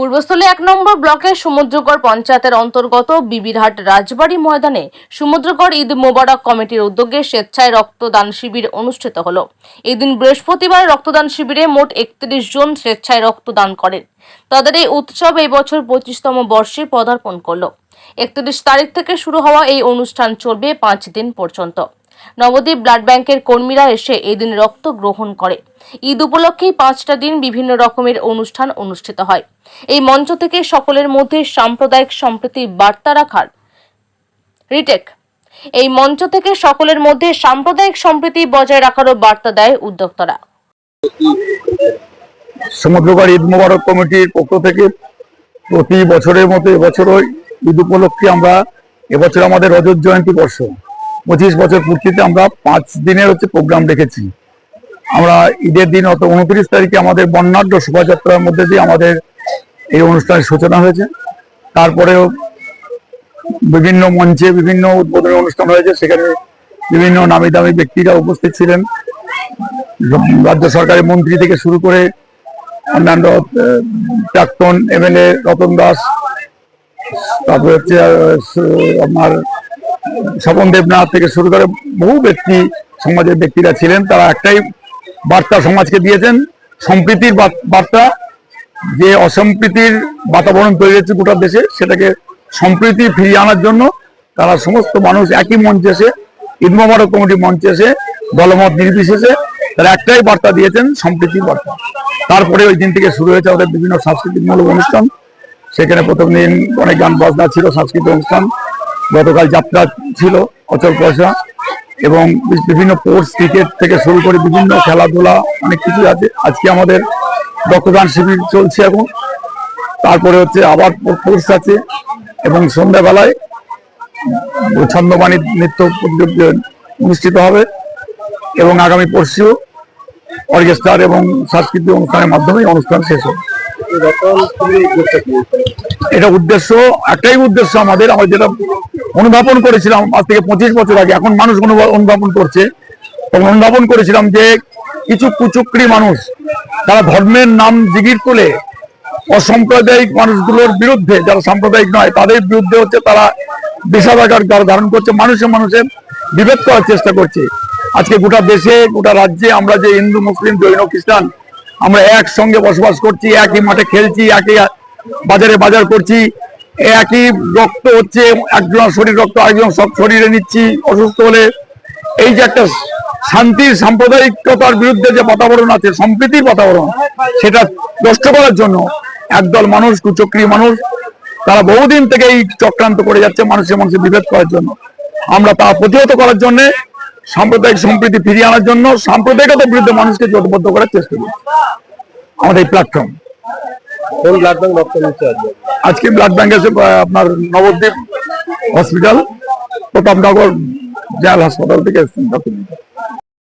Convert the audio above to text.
পূর্বস্থলী এক নম্বর ব্লকের সমুদ্রগড় পঞ্চায়েতের অন্তর্গত বিবিরহাট রাজবাড়ি ময়দানে সমুদ্রগড় ঈদ মোবারক কমিটির উদ্যোগে স্বেচ্ছায় রক্তদান শিবির অনুষ্ঠিত হল। এদিন বৃহস্পতিবার রক্তদান শিবিরে মোট একত্রিশ জন স্বেচ্ছায় রক্তদান করেন। তাদের এই উৎসব এই বছর পঁচিশতম বর্ষে পদার্পণ করল। একত্রিশ তারিখ থেকে শুরু হওয়া এই অনুষ্ঠান চলবে পাঁচ দিন পর্যন্ত। নবদ্বীপ ব্লাড ব্যাংকের কর্মীরা এসে এদিন রক্ত গ্রহণ করে। ঈদ উপলক্ষেই পাঁচটা দিন বিভিন্ন রকমের অনুষ্ঠান অনুষ্ঠিত হয়। এই মঞ্চ থেকে সকলের মধ্যে সাম্প্রদায়িক সম্প্রীতি বার্তা রাখার রিটেক। এই মঞ্চ থেকে সকলের মধ্যে সাম্প্রদায়িক সম্প্রীতি বজায় রাখারও বার্তা দেয় উদ্যোক্তারা। সমুদ্রগড় ঈদ মোবারক কমিটির পক্ষ থেকে প্রতি বছরের মতো এবছরও ঈদ উপলক্ষে আমরা এবছর আমাদের রজত জয়ন্তী বর্ষ। পঁচিশ বছর পূর্তিতে আমরা পাঁচ দিনের হচ্ছে প্রোগ্রাম রেখেছি। আমরা ঈদের দিন অত উনত্রিশ তারিখে আমাদের বর্ণাঢ্য শোভাযাত্রার মধ্যে দিয়ে আমাদের এই অনুষ্ঠানের সূচনা হয়েছে। তারপরেও বিভিন্ন মঞ্চে বিভিন্ন উদ্বোধনী অনুষ্ঠান হয়েছে। সেখানে বিভিন্ন নামি দামি ব্যক্তিরা উপস্থিত ছিলেন। রাজ্য সরকারের মন্ত্রী থেকে শুরু করে অন্যান্য প্রাক্তন এমএলএ রতন দাস, তারপরে হচ্ছে আপনার স্বপন দেবনাথ থেকে শুরু করে বহু ব্যক্তি, সমাজের ব্যক্তিরা ছিলেন। তারা একটাই বার্তা সমাজকে দিয়েছেন, সম্প্রীতির বার্তা। যে অসম্প্রীতির বাতাবরণ তৈরি হচ্ছে গোটা দেশে, সেটাকে সম্প্রীতি ফিরিয়ে আনার জন্য তারা সমস্ত মানুষ একই মঞ্চে এসে, ঈদ কমিটি মঞ্চে এসে দলমত নির্বিশেষে তারা একটাই বার্তা দিয়েছেন, সম্প্রীতির বার্তা। তারপরে ওই দিন থেকে শুরু হয়েছে আমাদের বিভিন্ন সাংস্কৃতিকমূলক অনুষ্ঠান। সেখানে প্রথম দিন অনেক গান বাজনা ছিল, সাংস্কৃতিক অনুষ্ঠান। গতকাল যাত্রা ছিল অচল পয়সা এবং বিভিন্ন স্পোর্টস ক্রিকেট থেকে শুরু করে বিভিন্ন খেলাধুলা অনেক কিছু আছে। আজকে আমাদের রক্তদান শিবির চলছে এখন। তারপরে হচ্ছে আবার কোর্স আছে এবং সন্ধ্যাবেলায় ছন্দবাণী নৃত্য প্রতিযোগিতা অনুষ্ঠিত হবে এবং আগামী পরশু অর্কেস্ট্রার এবং সাংস্কৃতিক অনুষ্ঠানের মাধ্যমে অনুষ্ঠান শেষ হবে। এটা উদ্দেশ্য একটাই উদ্দেশ্য আমাদের। আমরা যেটা অনুধাবন করেছিলাম, আজ থেকে পঁচিশ বছর আগে। এখন মানুষ অনুধাবন করছে। তখন অনুধাবন করেছিলাম যে কিছু কুচুকরি মানুষ তারা ধর্মের নাম জিগির তুলে অসাম্প্রদায়িক মানুষগুলোর বিরুদ্ধে, যারা সাম্প্রদায়িক নয়, তাদের বিরুদ্ধে হচ্ছে তারা বিষাদাকার দ্বার ধারণ করছে মানুষের মানুষের বিভেদ করার চেষ্টা করছে। আজকে গোটা দেশে, গোটা রাজ্যে আমরা যে হিন্দু, মুসলিম, জৈন, খ্রিস্টান, আমরা একসঙ্গে বসবাস করছি, একই মাঠে খেলছি, একই বাজারে বাজার করছি একই রক্ত হচ্ছে, একজন শরীর রক্ত, আরেকজন সব শরীরে নিচ্ছি, অসুস্থ হলে। এই যে একটা শান্তির সাম্প্রদায়িকতার বিরুদ্ধে যে বাতাবরণ আছে, সম্প্রীতির বাতাবরণ, সেটা নষ্ট করার জন্য একদল মানুষ, কুচক্রী মানুষ, তারা বহুদিন থেকে এই চক্রান্ত করে যাচ্ছে মানুষের মানুষের বিভেদ করার জন্য। আমরা তা প্রতিহত করার জন্য, সাম্প্রদায়িক সম্প্রীতি ফিরিয়ে আনার জন্য, সাম্প্রদায়িকতার বিরুদ্ধে মানুষকে জোটবদ্ধ করার চেষ্টা করি আমাদের এই প্ল্যাটফর্ম কোন ব্লাড ব্যাংক রক্ত নিচ্ছে আজকে? ব্লাড ব্যাংক আছে আপনার নবদ্বীপ হসপিটাল প্রতাপনগর জেল হাসপাতাল থেকে এসেছেন